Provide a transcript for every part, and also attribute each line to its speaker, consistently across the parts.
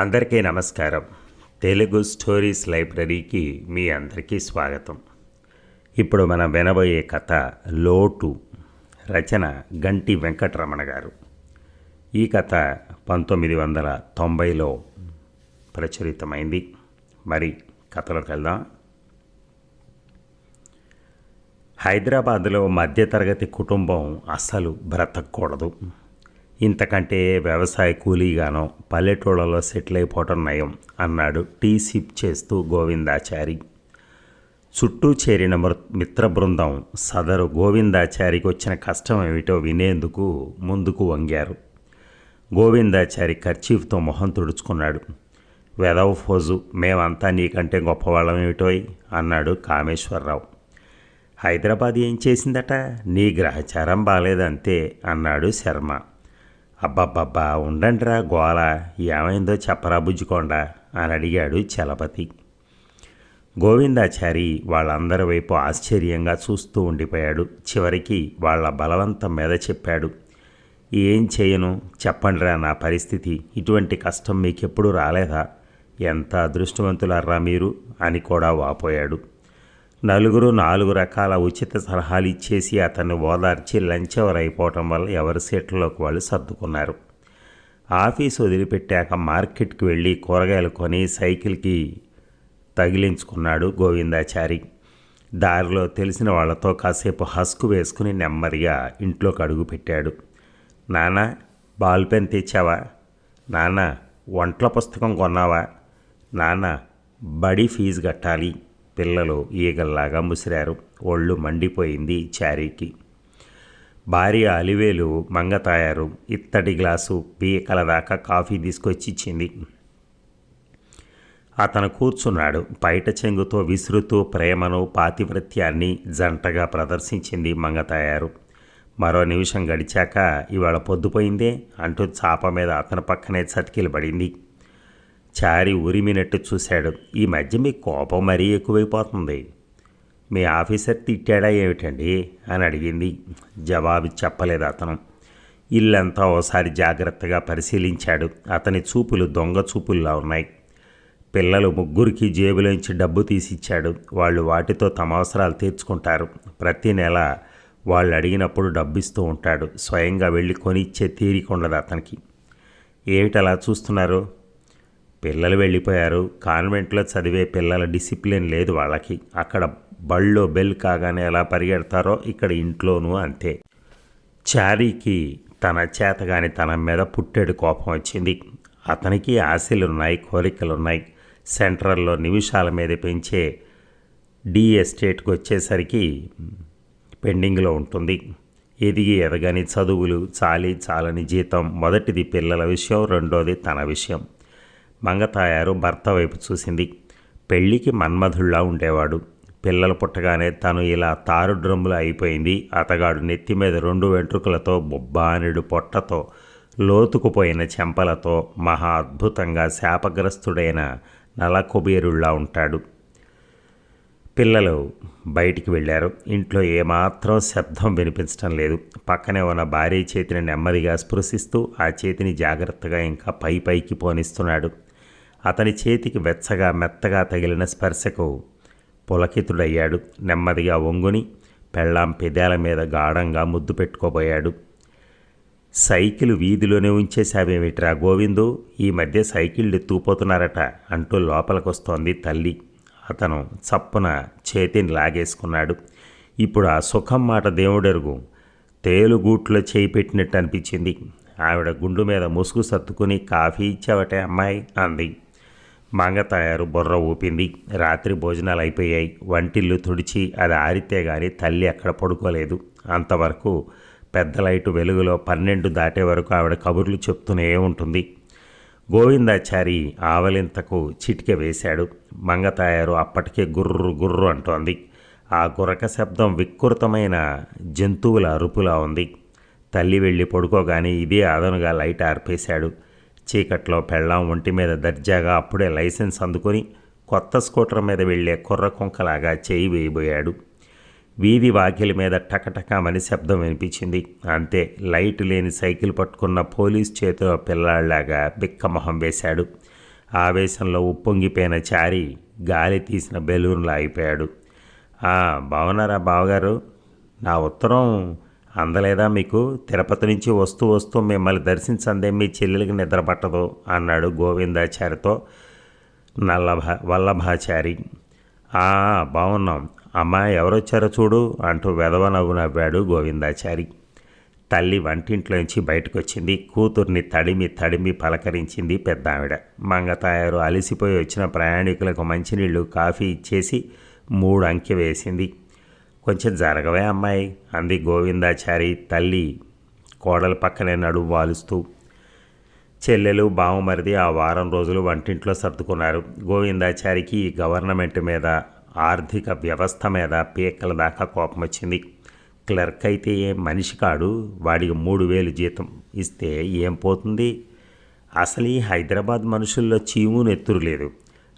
Speaker 1: అందరికీ నమస్కారం. తెలుగు స్టోరీస్ లైబ్రరీకి మీ అందరికీ స్వాగతం. ఇప్పుడు మనం వినబోయే కథ లోటు రచన గంటి వెంకటరమణ గారు. ఈ కథ పంతొమ్మిది వందల తొంభైలో ప్రచురితమైంది. మరి కథలోకి వెళ్దాం. హైదరాబాద్లో మధ్యతరగతి కుటుంబం అస్సలు బ్రతకూడదు ఇంతకంటే వ్యవసాయ కూలీగానో పల్లెటూళ్ళలో సెటిల్ అయిపోవటం నయం అన్నాడు టీ సిప్ చేస్తూ గోవిందాచారి. చుట్టూ చేరిన మృ- మిత్ర బృందం సదరు గోవిందాచారికి వచ్చిన కష్టం ఏమిటో వినేందుకు ముందుకు వంగారు. గోవిందాచారి ఖర్చీఫ్తో మొహం తుడుచుకున్నాడు. వెదవ ఫోజు మేమంతా నీకంటే గొప్పవాళ్ళమేమిటోయ్? అన్నాడు కామేశ్వరరావు. హైదరాబాద్ ఏం చేసిందట? నీ గ్రహచారం బాలేదంతే అన్నాడు శర్మ. అబ్బబ్బబ్బా ఉండండిరా గోల ఏమైందో చెప్పరా బుజ్జుకోండా అని అడిగాడు చలపతి. గోవిందాచారి వాళ్ళందరి వైపు ఆశ్చర్యంగా చూస్తూ ఉండిపోయాడు. చివరికి వాళ్ళ బలవంతం మీద చెప్పాడు. ఏం చేయను? చెప్పండిరా నా పరిస్థితి. ఇటువంటి కష్టం మీకెప్పుడు రాలేదా? ఎంత అదృష్టవంతులర్రా మీరు? అని కూడా వాపోయాడు. నలుగురు నాలుగు రకాల ఉచిత సలహాలు ఇచ్చేసి అతన్ని ఓదార్చి లంచ్ అవర్ అయిపోవటం వల్ల ఎవరి సీట్లలోకి వాళ్ళు సర్దుకున్నారు. ఆఫీస్ వదిలిపెట్టాక మార్కెట్కి వెళ్ళి కూరగాయలు కొని సైకిల్కి తగిలించుకున్నాడు గోవిందాచారి. దారిలో తెలిసిన వాళ్ళతో కాసేపు హస్కు వేసుకుని నెమ్మదిగా ఇంట్లోకి అడుగు పెట్టాడు. నాన్న బాల్ పెన్ తెచ్చావా? నాన్న వంటల పుస్తకం కొన్నావా? నాన్న బడి ఫీజు కట్టాలి. పిల్లలు ఈగల్లాగా ముసిరారు. ఒళ్ళు మండిపోయింది చారీకి. భార్య అలివేలు మంగతాయారు ఇత్తడి గ్లాసు పీకల దాకా కాఫీ తీసుకొచ్చి ఇచ్చింది అతను కూర్చున్నాడు. బయట చెంగుతో విసురుతూ ప్రేమను పాతివృత్యాన్ని జంటగా ప్రదర్శించింది మంగతాయారు మరో నిమిషం గడిచాక ఇవాళ పొద్దుపోయిందే అంటూ చాప మీద అతని పక్కనే చతికిలు పడింది చారి ఉరిమినట్టు చూశాడు. ఈ మధ్య మీ కోపం మరీ ఎక్కువైపోతుంది. మీ ఆఫీసర్ తిట్టాడా ఏమిటండి? అని అడిగింది. జవాబు చెప్పలేదు అతను. ఇల్లంతా ఓసారి జాగ్రత్తగా పరిశీలించాడు. అతని చూపులు దొంగ చూపుల్లా ఉన్నాయి. పిల్లలు ముగ్గురికి జేబులోంచి డబ్బు తీసిచ్చాడు. వాళ్ళు వాటితో తమ అవసరాలు తీర్చుకుంటారు. ప్రతి నెల వాళ్ళు అడిగినప్పుడు డబ్బు ఇస్తూ ఉంటాడు. స్వయంగా వెళ్ళి కొనిచ్చే తీరిక ఉండదు అతనికి. ఏమిటలా చూస్తున్నారు? పిల్లలు వెళ్ళిపోయారు. కాన్వెంట్లో చదివే పిల్లల డిసిప్లిన్ లేదు వాళ్ళకి. అక్కడ బళ్ళో బెల్ కాగానే ఎలా పరిగెడతారో ఇక్కడ ఇంట్లోనూ అంతే. చారీకి తన చేతగాని తన మీద పుట్టెడు కోపం వచ్చింది. అతనికి ఆశలున్నాయి కోరికలున్నాయి. సెంట్రల్లో నిమిషాల మీద పెంచే డి ఎస్టేట్కి వచ్చేసరికి పెండింగ్లో ఉంటుంది. ఎదిగి ఎదగని చదువులు చాలి చాలని జీతం. మొదటిది పిల్లల విషయం రెండోది తన విషయం. మంగతాయారు భర్త వైపు చూసింది. పెళ్ళికి మన్మధుల్లా ఉండేవాడు. పిల్లలు పుట్టగానే తను ఇలా తారు డ్రమ్ములు అయిపోయింది. అతగాడు నెత్తి మీద రెండు వెంట్రుకలతో బొబ్బానిడు పొట్టతో లోతుకుపోయిన చెంపలతో మహా అద్భుతంగా శాపగ్రస్తుడైన నలకుబేరుళ్ళా ఉంటాడు. పిల్లలు బయటికి వెళ్ళారు. ఇంట్లో ఏమాత్రం శబ్దం వినిపించడం లేదు. పక్కనే ఉన్న భారీ చేతిని నెమ్మదిగా స్పృశిస్తూ ఆ చేతిని జాగ్రత్తగా ఇంకా పై పైకి పోనిస్తున్నాడు. అతని చేతికి వెచ్చగా మెత్తగా తగిలిన స్పర్శకు పులకితుడయ్యాడు. నెమ్మదిగా వంగుని పెళ్ళాం పెదాల మీద గాఢంగా ముద్దు పెట్టుకోబోయాడు. సైకిల్ వీధిలోనే ఉంచేశావేమిట్రా గోవిందు? ఈ మధ్య సైకిళ్ళు ఎత్తుకుపోతున్నారట అంటూ లోపలికొస్తోంది తల్లి. అతను చప్పున చేతిని లాగేసుకున్నాడు. ఇప్పుడు ఆ సుఖం మాట దేవుడెరుగు. తేలుగూట్లో చేయి పెట్టినట్టు అనిపించింది. ఆవిడ గుండు మీద ముసుగు సర్దుకుని కాఫీ ఇచ్చావటే అమ్మాయి అంది. మంగతాయారు బుర్ర ఊపింది. రాత్రి భోజనాలు అయిపోయాయి. వంటిల్లు తుడిచి అది ఆరితే గాని తల్లి ఎక్కడ పడుకోలేదు. అంతవరకు పెద్ద లైటు వెలుగులో పన్నెండు దాటే వరకు ఆవిడ కబుర్లు చెప్తూనే ఉంటుంది. గోవిందాచారి ఆవలింతకు చిటిక వేశాడు. మంగతాయారు అప్పటికే గుర్రు గుర్రు అంటోంది. ఆ గురక శబ్దం వికృతమైన జంతువుల అరుపులా ఉంది. తల్లి వెళ్ళి పడుకోగానే ఇదే అదనుగా లైట్ ఆర్పేశాడు. చీకట్లో పెళ్ళాం ఒంటి మీద దర్జాగా అప్పుడే లైసెన్స్ అందుకొని కొత్త స్కూటర్ మీద వెళ్ళే కుర్ర కుంకలాగా చేయి వేయబోయాడు. వీధి వాకిలి మీద టకటకమని శబ్దం వినిపించింది. అంతే లైట్ లేని సైకిల్ పట్టుకున్న పోలీస్ చేతిలో పిల్లాళ్ళాగా బిక్కమొహం వేశాడు. ఆవేశంలో ఉప్పొంగిపోయిన చారి గాలి తీసిన బెలూన్లో అయిపోయాడు. "ఆ, బాగున్నారా బావగారు? నా ఉత్తరం అందలేదా మీకు? తిరుపతి నుంచి వస్తూ వస్తూ మిమ్మల్ని దర్శించందే మీ చెల్లెలకి నిద్ర పట్టదు అన్నాడు గోవిందాచారితో నల్లభ వల్లభాచారి. "ఆ, బాగున్నాం అమ్మా ఎవరొచ్చారో చూడు అంటూ వెధవ నవ్వు నవ్వాడు గోవిందాచారి. తల్లి వంటింట్లోంచి బయటకు వచ్చింది కూతుర్ని తడిమి తడిమి పలకరించింది పెద్ద ఆవిడ మంగతాయారు అలసిపోయి వచ్చిన ప్రయాణికులకు మంచినీళ్ళు కాఫీ ఇచ్చేసి మూడు అంకె వేసింది. కొంచెం జరగవే అమ్మాయి అంది గోవిందాచారి తల్లి కోడల పక్కనే నడుము వాలుస్తూ. చెల్లెలు బావమరిది ఆ వారం రోజులు వంటింట్లో సర్దుకున్నారు. గోవిందాచారికి ఈ గవర్నమెంట్ మీద ఆర్థిక వ్యవస్థ మీద పీకల దాకా కోపం వచ్చింది క్లర్క్ అయితే ఏం మనిషి కాడు వాడికి మూడు వేలు జీతం ఇస్తే ఏం పోతుంది? అసలు ఈ హైదరాబాద్ మనుషుల్లో చీము నెత్తురు లేదు.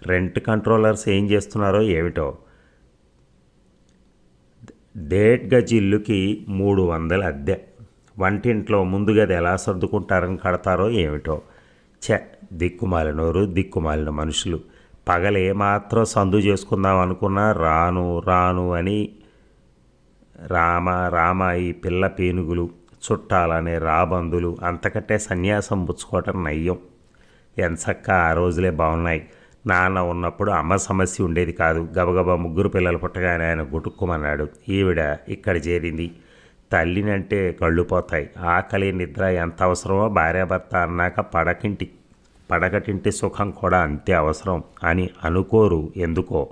Speaker 1: రెంట్ కంట్రోలర్స్ ఏం చేస్తున్నారో ఏమిటో డేట్ గజిల్లుకి మూడు వందల అద్దె. వంటింట్లో ముందు గది ఎలా సర్దుకుంటారని కడతారో ఏమిటో. చె దిక్కుమాలినోరు దిక్కుమాలిన మనుషులు. పగలేమాత్రం సందు చేసుకుందాం అనుకున్నా రాను రాను అని రామ రామ ఈ పిల్ల పేనుగులు చుట్టాలనే రాబందులు అంతకంటే సన్యాసం పుచ్చుకోవటం నయ్యం. ఎంచక్క ఆ రోజులే బాగున్నాయి నాన్న ఉన్నప్పుడు అమ్మ సమస్య ఉండేది కాదు. గబగబా ముగ్గురు పిల్లలు పుట్టగానే ఆయన గుటుక్కుమన్నాడు. ఈవిడ ఇక్కడ చేరింది. తల్లినంటే కళ్ళు పోతాయి. ఆకలి నిద్ర ఎంత అవసరమో భార్యాభర్త అన్నాక పడకింటి పడకటింటి సుఖం కూడా అంతే అవసరం అని అనుకోరు ఎందుకో.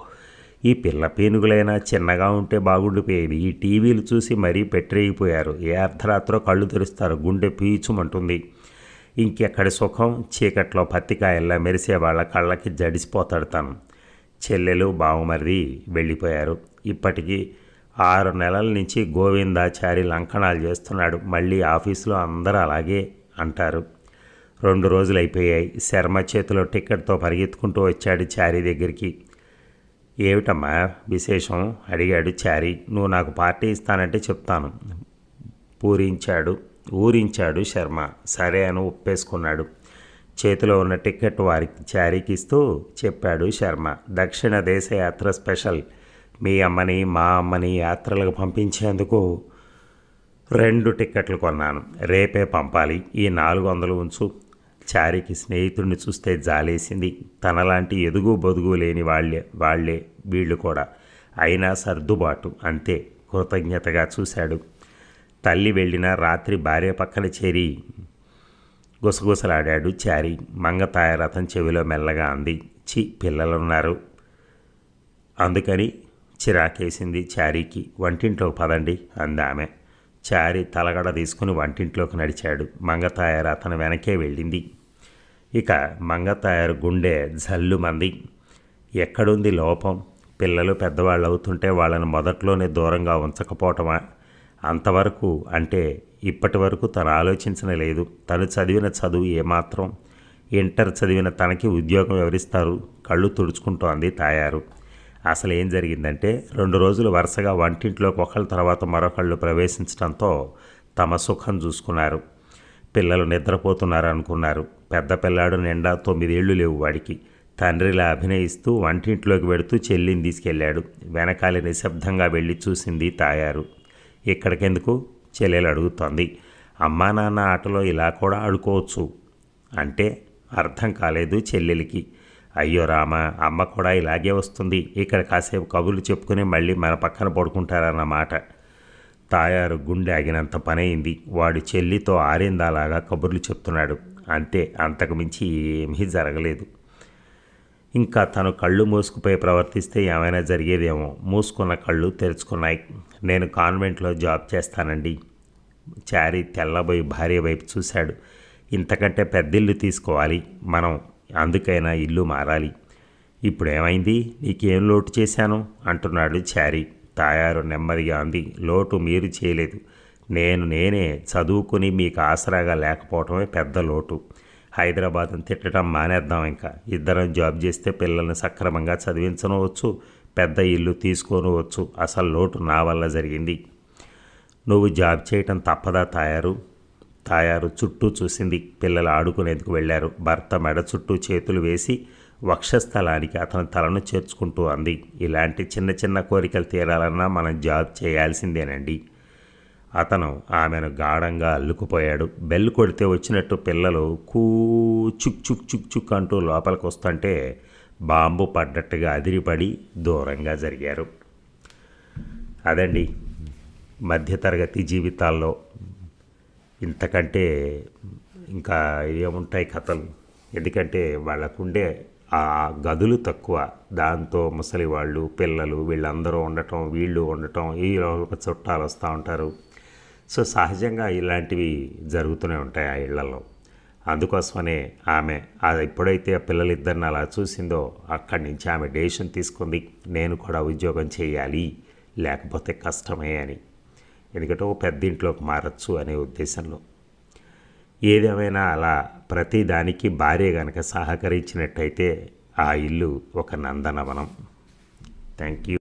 Speaker 1: ఈ పిల్ల పేనుగులైనా చిన్నగా ఉంటే బాగుండిపోయేవి. ఈ టీవీలు చూసి మరీ పెట్టరేగిపోయారు. ఏ అర్ధరాత్రో కళ్ళు తెరుస్తారు. గుండె పీచుమంటుంది. ఇంకెక్కడి సుఖం? చీకట్లో పత్తికాయల్లా మెరిసే వాళ్ళ కళ్ళకి జడిసిపోతాడు తను చెల్లెలు బావమరిది వెళ్ళిపోయారు. ఇప్పటికీ ఆరు నెలల నుంచి గోవిందాచారి లంకణాలు చేస్తున్నాడు. మళ్ళీ ఆఫీసులో అందరూ అలాగే అంటారు. రెండు రోజులు అయిపోయాయి శర్మ చేతిలో టికెట్తో పరిగెత్తుకుంటూ వచ్చాడు చారీ దగ్గరికి. ఏమిటమ్మా విశేషం? అడిగాడు చారీ. నువ్వు నాకు పార్టీ ఇస్తానంటే చెప్తాను. పూరించాడు. ఊరించాడు శర్మ. సరే అని ఒప్పేసుకున్నాడు. చేతిలో ఉన్న టికెట్ వారికి చారీకిస్తూ చెప్పాడు శర్మ. దక్షిణ దేశ యాత్ర స్పెషల్. మీ అమ్మని మా అమ్మని యాత్రలకు పంపించేందుకు రెండు టిక్కెట్లు కొన్నాను. రేపే పంపాలి. ఈ నాలుగు వందలు ఉంచు. చారికి స్నేహితుడిని చూస్తే జాలేసింది. తనలాంటి ఎదుగు బొదుగు లేని వాళ్ళే వాళ్ళే వీళ్ళు కూడా. అయినా సర్దుబాటు. అంతే. కృతజ్ఞతగా చూశాడు. తల్లి వెళ్ళిన రాత్రి భార్య పక్కన చేరి గుసగుసలాడాడు చారి. మంగతాయ రథం చెవిలో మెల్లగా అంది చి పిల్లలున్నారు. అందుకని చిరాకేసింది చారీకి. వంటింట్లో పదండి అంది ఆమె. చారి తలగడ తీసుకుని వంటింట్లోకి నడిచాడు. మంగతాయారు అతను వెనకే వెళ్ళింది. ఇక మంగతాయారు గుండె జల్లుమంది. ఎక్కడుంది లోపం? పిల్లలు పెద్దవాళ్ళు అవుతుంటే వాళ్ళని మొదట్లోనే దూరంగా ఉంచకపోవటమా? అంతవరకు అంటే ఇప్పటి వరకు తను ఆలోచించనే లేదు. తను చదివిన చదువు ఏమాత్రం ఇంటర్ చదివిన తనకి ఉద్యోగం వివరిస్తారు కళ్ళు తుడుచుకుంటోంది తాయారు. అసలు ఏం జరిగిందంటే రెండు రోజులు వరుసగా వంటింట్లోకి ఒకళ్ళ తర్వాత మరొకళ్ళు ప్రవేశించడంతో తమ సుఖం చూసుకున్నారు. పిల్లలు నిద్రపోతున్నారు అనుకున్నారు పెద్ద పిల్లాడు నిండా తొమ్మిదేళ్ళు లేవు వాడికి. తండ్రిలా అభినయిస్తూ వంటింట్లోకి వెడుతూ చెల్లిని తీసుకెళ్ళాడు. వెనకాలి నిశ్శబ్దంగా వెళ్ళి చూసింది తాయారు. ఇక్కడికెందుకు? చెల్లెలు అడుగుతోంది. అమ్మా నాన్న ఆటలో ఇలా కూడా ఆడుకోవచ్చు. అంటే అర్థం కాలేదు చెల్లెలికి. అయ్యో రామ అమ్మ కూడా ఇలాగే వస్తుంది. ఇక్కడ కాసేపు కబుర్లు చెప్పుకుని మళ్ళీ మన పక్కన పడుకుంటారన్నమాట. తాయారు గుండె ఆగినంత పనయింది. వాడు చెల్లితో ఆరిందాలాగా కబుర్లు చెప్తున్నాడు. అంతే అంతకుమించి ఏమీ జరగలేదు. ఇంకా తను కళ్ళు మూసుకుపోయి ప్రవర్తిస్తే ఏమైనా జరిగేదేమో. మూసుకున్న కళ్ళు తెరుచుకున్నాయి. నేను కాన్వెంట్లో జాబ్ చేస్తానండి. చారి తెల్లబోయి భార్య వైపు చూశాడు. ఇంతకంటే పెద్దిల్లు తీసుకోవాలి. మనం అందుకైనా ఇల్లు మారాలి. ఇప్పుడు ఏమైంది నీకేం లోటు చేశాను? అంటున్నాడు చారి. తాయారు నెమ్మదిగా అంది. లోటు మీరు చేయలేదు. నేను నేనే చదువుకుని మీకు ఆసరాగా లేకపోవటమే పెద్ద లోటు. హైదరాబాద్ని తిట్టడం మానేద్దాం ఇంకా. ఇద్దరం జాబ్ చేస్తే పిల్లల్ని సక్రమంగా చదివించనవచ్చు పెద్ద ఇల్లు తీసుకోనవచ్చు అసలు లోటు నా వల్ల జరిగింది. నువ్వు జాబ్ చేయటం తప్పదా తాయారు? తాయారు చుట్టూ చూసింది. పిల్లలు ఆడుకునేందుకు వెళ్ళారు. భర్త మెడ చుట్టూ చేతులు వేసి వక్షస్థలానికి అతని తలను చేర్చుకుంటూ అంది. ఇలాంటి చిన్న చిన్న కోరికలు తీరాలన్నా మనం జాబ్ చేయాల్సిందేనండి. అతను ఆమెను గాఢంగా అల్లుకుపోయాడు. బెల్ కొడితే వచ్చినట్టు పిల్లలు కూ చుక్ చుక్ చుక్ చుక్ అంటూ లోపలికి వస్తుంటే బాంబు పడ్డట్టుగా అదిరిపడి దూరంగా జరిగారు. అదండి మధ్యతరగతి జీవితాల్లో ఇంతకంటే ఇంకా ఏముంటాయి కథలు? ఎందుకంటే వాళ్ళకుండే ఆ గదులు తక్కువ. దాంతో ముసలి వాళ్ళు పిల్లలు వీళ్ళందరూ ఉండటం వీళ్ళు ఉండటం ఈ లోపల చుట్టాలు వస్తూ ఉంటారు. సో సహజంగా ఇలాంటివి జరుగుతూనే ఉంటాయి ఆ ఇళ్ళలో. అందుకోసమనే ఆమె అది ఎప్పుడైతే ఆ పిల్లలిద్దరిని అలా చూసిందో అక్కడి నుంచి ఆమె డెసిషన్ తీసుకుంది నేను కూడా ఉద్యోగం చేయాలి లేకపోతే కష్టమే అని. ఎందుకంటే ఒక పెద్ద ఇంట్లోకి మారచ్చు అనే ఉద్దేశంలో. ఏదేమైనా అలా ప్రతి దానికి భార్య గనక సహకరించినట్టయితే ఆ ఇల్లు ఒక నందనవనం. Thank you.